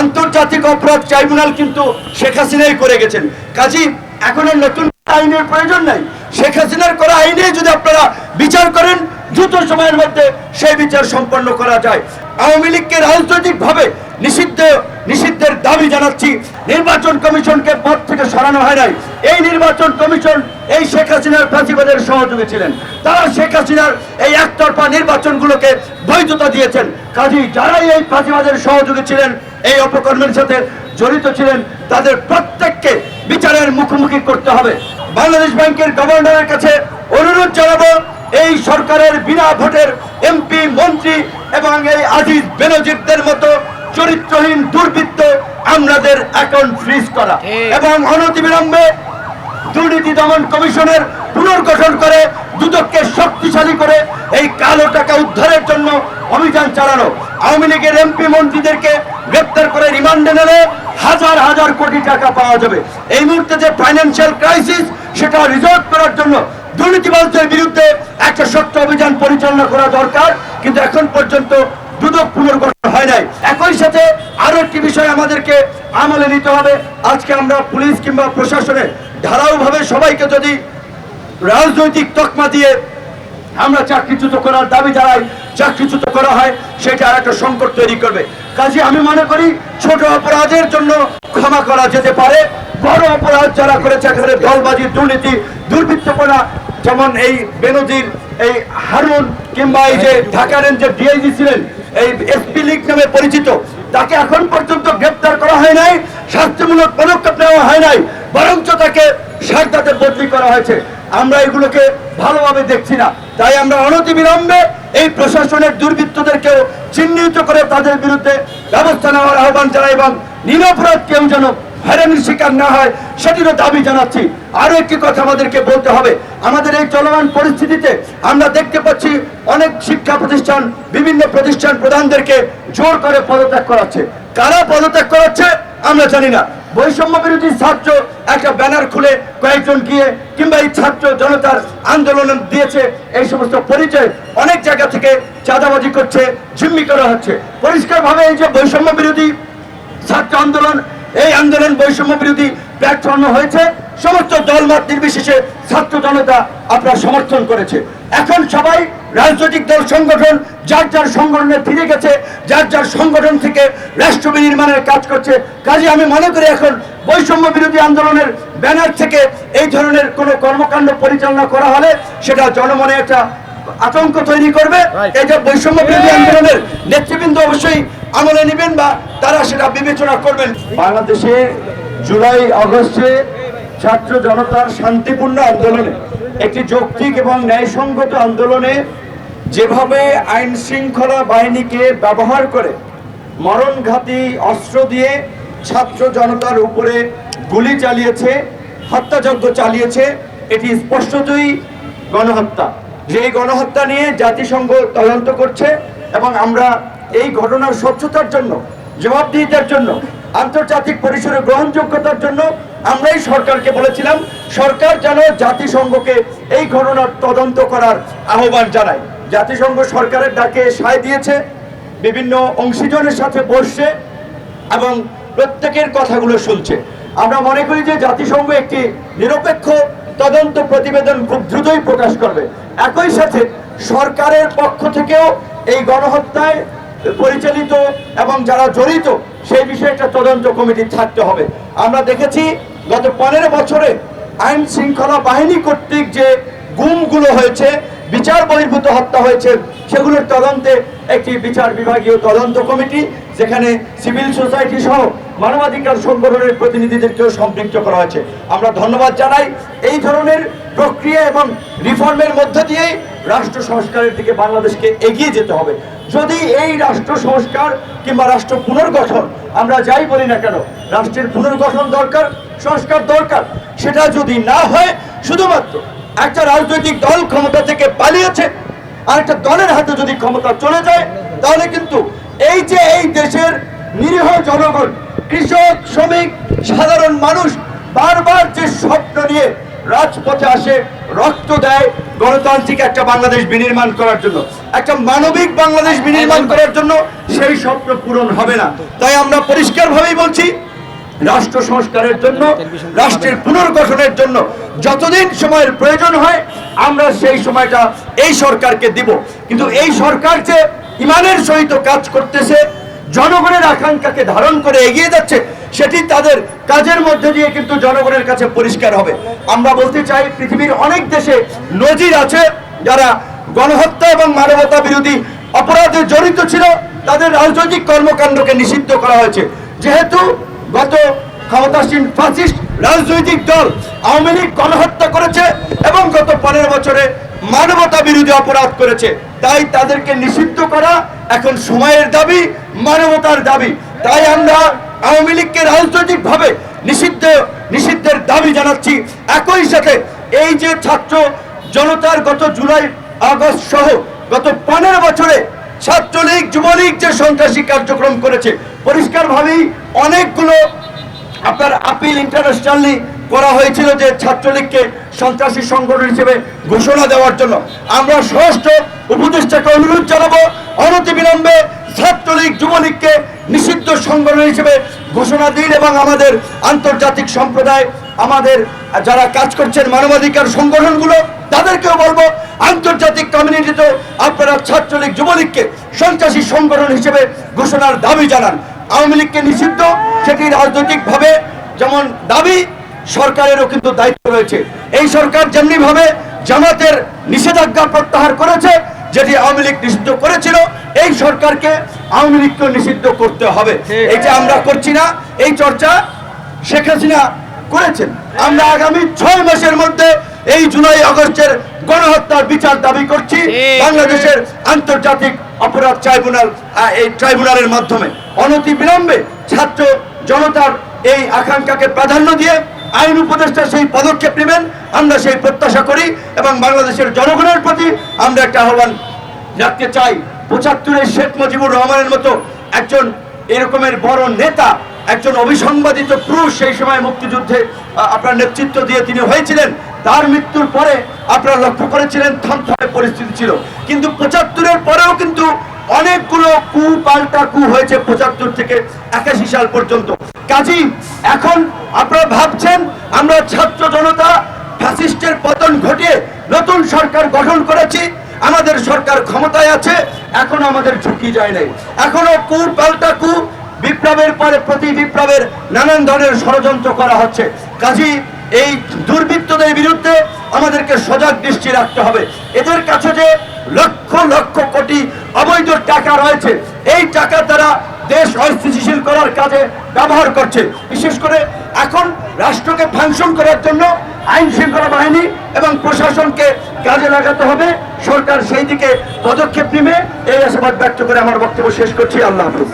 আন্তর্জাতিক অপরাধ ট্রাইব্যুনাল কিন্তু শেখ হাসিনাই করে গেছেন। কাজী, এখন আর নতুন আইনের প্রয়োজন নাই। শেখ হাসিনার করা আইনে যদি আপনারা বিচার করেন, দ্রুত সময়ের মধ্যে সেই বিচার সম্পন্ন করা যায়। আওয়ামী লীগকে রাজনৈতিকভাবে নিষিদ্ধ নিষিদ্ধের দাবি জানাচ্ছি, নির্বাচন কমিশনকে পদ থেকে সরানো হয় নাই। এই নির্বাচন কমিশন এই শেখ হাসিনার ফাঁসিবাদের সহযোগী ছিলেন। তারা শেখ হাসিনার এই একতরফা নির্বাচনগুলোকে বৈধতা দিয়েছেন। কাজী যারাই এই ফাঁসিবাদের সহযোগী ছিলেন, এই অপকর্মের সাথে জড়িত ছিলেন, তাদের প্রত্যেককে বিচারের মুখোমুখি করতে হবে। বাংলাদেশ ব্যাংকের গভর্নরের কাছে অনুরোধ জানাব, এই সরকারের বিনা ভোটের এমপি, মন্ত্রী এবং এই আজিজ বেনজিরদের মতো চরিত্রহীন দুর্বৃত্ত আমাদের অ্যাকাউন্ট ফ্রিজ করা। এবং অনতিবিলম্বে দুর্নীতি দমন কমিশনের পুনর্গঠন করে দুদককে শক্তিশালী করে এই কালো টাকা উদ্ধারের জন্য অভিযান চালানো। আওয়ামী লীগের এমপি মন্ত্রীদেরকে গ্রেপ্তার করে রিমান্ডে নিলে হাজার হাজার কোটি টাকা পাওয়া যাবে। এই মুহূর্তে যে ফাইন্যান্সিয়াল ক্রাইসিস সেটা রিজলভ করার জন্য দুর্নীতিবাজদের বিরুদ্ধে একটা সত্য অভিযান পরিচালনা করা দরকার। কিন্তু এখন পর্যন্ত দুদক পুনর্গঠন হয় নাই। একই সাথে আরও একটি বিষয় আমাদেরকে আমলে নিতে হবে। আজকে আমরা পুলিশ কিংবা প্রশাসনে ধারাওভাবে সবাইকে যদি রাজনৈতিক তকমা দিয়ে আমরা চাকরিচ্যুত করার দাবি জানাই, চাকরিচ্যুত করা হয়, সেটা আর একটা সংকট তৈরি করবে। কাজে আমি মনে করি ছোট অপরাধের জন্য ক্ষমা করা যেতে পারে। বড় অপরাধ যারা করেছে, একেবারে দলবাজি, দুর্নীতি, দুর্বৃত্তপনা, যেমন এই বেনজির, এই হারুন কিংবা এই যে ঢাকা রেঞ্জের ডিআইজি ছিলেন এই এসপি লীগ নামে পরিচিত। তাকে এখন পর্যন্ত গ্রেপ্তার করা হয় নাই, শাস্তিমূলক পদক্ষেপ নেওয়া হয় নাই, বরঞ্চ তাকে সারদাতে বদলি করা হয়েছে। আমরা এগুলোকে ভালোভাবে দেখছি না। তাই আমরা অনতিবিলম্বে এই প্রশাসনের দুর্বৃত্তদেরকেও চিহ্নিত করে তাদের বিরুদ্ধে ব্যবস্থা নেওয়ার আহ্বান জানাই এবং নিরপরাধ কেউ যেন হয়রানির শিকার না হয় সেটিরও দাবি জানাচ্ছি। আরও একটি কথা আমাদেরকে বলতে হবে। আমাদের এই চলমান পরিস্থিতিতে আমরা দেখতে পাচ্ছি অনেক শিক্ষা প্রতিষ্ঠান, বিভিন্ন প্রতিষ্ঠান প্রধানদেরকে জোর করে পদত্যাগ করাচ্ছে। কারা পদত্যাগ করাচ্ছে, আমরা জানি না। বৈষম্য বিরোধী ছাত্র একটা ব্যানার খুলে কয়েকজন গিয়ে কিংবা এই ছাত্র জনতার আন্দোলন দিয়েছে, এই সমস্ত পরিচয় অনেক জায়গা থেকে চাঁদাবাজি করছে জিম্মি করা হচ্ছে। পরিষ্কারভাবে এই যে বৈষম্য বিরোধী ছাত্র আন্দোলন এই আন্দোলন বৈষম্য বিরোধী প্ল্যাটফর্ম হয়েছে। সমস্ত দলমত নির্বিশেষে ছাত্র জনতা আপনার সমর্থন করেছে। এখন সবাই রাজনৈতিক দল সংগঠন যার যার সংগঠনে ফিরে গেছে যার যার সংগঠন থেকে রাষ্ট্র বিনির্মাণের কাজ করছে। কাজে আমি মনে করি এখন বৈষম্য বিরোধী আন্দোলনের ব্যানার থেকে এই ধরনের কোনো কর্মকাণ্ড পরিচালনা করা হলে সেটা জনমনে একটা আতঙ্ক তৈরি করবে। এই যে বৈষম্য বিরোধী আন্দোলনের নেতৃবৃন্দ অবশ্যই আমলে নেবেন বা তারা সেটা বিবেচনা করবেন। বাংলাদেশে জুলাই আগস্টে ছাত্র জনতার শান্তিপূর্ণ আন্দোলনে, একটি যৌক্তিক এবং ন্যায়সঙ্গত আন্দোলনে যেভাবে আইন শৃঙ্খলা বাহিনীকে ব্যবহার করে মরণঘাতী অস্ত্র দিয়ে ছাত্র জনতার উপরে গুলি চালিয়েছে, হত্যাযজ্ঞ চালিয়েছে, এটি স্পষ্টতই গণহত্যা। যে গণহত্যা নিয়ে জাতিসংঘ তদন্ত করছে এবং আমরা এই ঘটনার স্বচ্ছতার জন্য, জবাবদিহিতার জন্য, আন্তর্জাতিক পরিসরে গ্রহণযোগ্যতার জন্য আমরাই সরকারকে বলেছিলাম, সরকার যেন জাতিসংঘকে এই ঘটনার তদন্ত করার আহ্বান জানায়। জাতিসংঘ সরকারের ডাকে সায় দিয়েছে, বিভিন্ন অংশীজনের সাথে বসছে এবং প্রত্যেকের কথাগুলো শুনছে। আমরা মনে করি যে জাতিসংঘ একটি নিরপেক্ষ তদন্ত প্রতিবেদন খুব দ্রুতই প্রকাশ করবে। একই সাথে সরকারের পক্ষ থেকেও এই গণহত্যায় পরিচালিত এবং যারা জড়িত, সেই বিষয়ে একটা তদন্ত কমিটি থাকতে হবে। আমরা দেখেছি গত পনেরো বছরে আইন শৃঙ্খলা বাহিনী কর্তৃক যে গুমগুলো হয়েছে, বিচার বহির্ভূত হত্যা হয়েছে, সেগুলোর তদন্তে একটি বিচার বিভাগীয় তদন্ত কমিটি, যেখানে সিভিল সোসাইটি সহ মানবাধিকার সংগঠনের প্রতিনিধিদেরকেও সম্পৃক্ত করা হয়েছে। আমরা ধন্যবাদ জানাই এই ধরনের প্রক্রিয়া এবং রিফর্মের মধ্য দিয়েই রাষ্ট্র সংস্কারের দিকে বাংলাদেশকে এগিয়ে যেতে হবে। যদি এই রাষ্ট্র সংস্কার কিংবা রাষ্ট্র পুনর্গঠন, আমরা যাই বলি না কেন, রাষ্ট্রের পুনর্গঠন দরকার, সংস্কার দরকার। সেটা যদি না হয়, শুধুমাত্র একটা রাজনৈতিক দল ক্ষমতা থেকে পালিয়েছে, আর একটা দলের হাতে যদি ক্ষমতা চলে যায়, তাহলে কিন্তু এই যে এই দেশের নিরীহ জনগণ, কৃষক, শ্রমিক, সাধারণ মানুষ, বারবার যে স্বপ্ন নিয়ে রাজপথে আসে রক্ত দেয় গণতান্ত্রিক একটা বাংলাদেশ বিনির্মাণ করার জন্য। একটা মানবিক বাংলাদেশ বিনির্মাণ করার জন্য সেই স্বপ্ন পূরণ হবে না। তাই আমরা পরিষ্কারভাবেই বলছি রাষ্ট্র সংস্কারের জন্য রাষ্ট্রের পুনর্গঠনের জন্য যতদিন সময়ের প্রয়োজন হয় আমরা সেই সময়টা এই সরকারকে দিব। কিন্তু এই সরকার যে ইমানের সহিত কাজ করতেছে জনগণের আকাঙ্ক্ষাকে ধারণ করে এগিয়ে যাচ্ছে সেটি তাদের কাজের মধ্যে দিয়ে কিন্তু জনগণের কাছে পরিষ্কার হবে। আমরা বলতে চাই, পৃথিবীর অনেক দেশে নজির আছে, যারা গণহত্যা এবং মানবতা বিরোধী অপরাধে জড়িত ছিল, তাদের রাজনৈতিক কর্মকাণ্ডকে নিষিদ্ধ করা হয়েছে। যেহেতু গত ক্ষমতাসীন ফাসিস্ট রাজনৈতিক দল আওয়ামী লীগ গণহত্যা করেছে এবং গত পনেরো বছরে মানবতা বিরোধী অপরাধ করেছে, তাই তাদেরকে নিষিদ্ধ করা এখন সময়ের দাবি, মানবতার দাবি। তাই আমরা আওয়ামী লীগকে রাজনৈতিক ভাবে নিষিদ্ধ, নিষিদ্ধের দাবি জানাচ্ছি। একই সাথে এই যে ছাত্র জনতার গত জুলাই, আগস্ট সহ গত পনেরো বছরে ছাত্রলীগ, যুবলীগ যে সন্ত্রাসী কার্যক্রম করেছে, পরিষ্কারভাবেই অনেকগুলো আপনার আপিল ইন্টারন্যাশনালি করা হয়েছিল যে ছাত্রলীগকে সন্ত্রাসী সংগঠন হিসেবে ঘোষণা দেওয়ার জন্য। আমরা ষষ্ঠ উপদেষ্টাকে অনুরোধ জানাব অনতিবিলম্বে ছাত্রলীগ যুবলীগকে সংগঠন হিসেবে ঘোষণা দিন এবং আমাদের আন্তর্জাতিক সম্প্রদায়, আমাদের যারা কাজ করছেন মানবাধিকার সংগঠনগুলো, তাদেরকেও বলব আন্তর্জাতিক কমিউনিটিতে আপনারা ছাত্রলীগ, যুবলীগকে সন্ত্রাসী সংগঠন হিসেবে ঘোষণার দাবি জানান। আওয়ামী লীগকে নিষিদ্ধ, সেটি রাজনৈতিকভাবে যেমন দাবি, সরকারেরও কিন্তু দায়িত্ব রয়েছে। এই সরকার যেমনি ভাবে জামাতের নিষেধাজ্ঞা প্রত্যাহার করেছে, যেটি আওয়ামী লীগ নিষিদ্ধ করেছিল সরকারকে আওয়ামী লীগকে নিষিদ্ধ করতে হবে। এটা আমরা করছি না এই চর্চা শেখ হাসিনা করেছেন। আমরা আগামী ছয় মাসের মধ্যে এই জুলাই আগস্টের গণহত্যার বিচার দাবি করছি। বাংলাদেশের আন্তর্জাতিক অপরাধ ট্রাইব্যুনাল এই ট্রাইব্যুনালের মাধ্যমে। অনতি বিলম্বে ছাত্র জনতার এই আকাঙ্ক্ষাকে প্রাধান্য দিয়ে আইন উপদেষ্টা সেই পদক্ষেপ নেবেন। আমরা সেই প্রত্যাশা করি এবং বাংলাদেশের জনগণের প্রতি আমরা একটা আহ্বান রাখতে চাই। পঁচাত্তরের শেখ মুজিবুর রহমানের মতো একজন এরকমের বড় নেতা, একজন অবিসংবাদিত পুরুষ সেই সময় মুক্তিযুদ্ধে আপনার নেতৃত্ব দিয়ে তিনি হয়েছিলেন। তার মৃত্যুর পরে আপনারা লক্ষ্য করেছিলেন থমথমে পরিস্থিতি ছিল। কিন্তু পঁচাত্তরের পরেও কিন্তু অনেকগুলো কু পাল্টা কু হয়েছে পঁচাত্তর থেকে একাশি সাল পর্যন্ত। কাজী, এখন আপনারা ভাবছেন আমরা ছাত্র জনতা, ফ্যাসিস্টের পতন ঘটিয়ে নতুন সরকার গঠন করেছি আমাদের সরকার ক্ষমতায় আছে, এখন আমাদের ঝুঁকি যায় নাই। এখনও কু পাল্টা কু বিপ্লবের পরে প্রতি বিপ্লবের নানান ধরনের ষড়যন্ত্র করা হচ্ছে। কাজী, এই দুর্বৃত্তদের বিরুদ্ধে আমাদেরকে সজাগ দৃষ্টি রাখতে হবে। এদের কাছে যে লক্ষ লক্ষ কোটি অবৈধ টাকা রয়েছে, এই টাকা তারা দেশ অস্থিতিশীল করার কাজে ব্যবহার করছে। বিশেষ করে এখন রাষ্ট্রকে ফাংশন করার জন্য আইন শৃঙ্খলা বাহিনী এবং প্রশাসনকে কাজে লাগাতে হবে। সরকার সেই দিকে পদক্ষেপ নেবে। এই আশাবাদ ব্যক্ত করে আমার বক্তব্য শেষ করছি। আল্লাহ হাফিজ।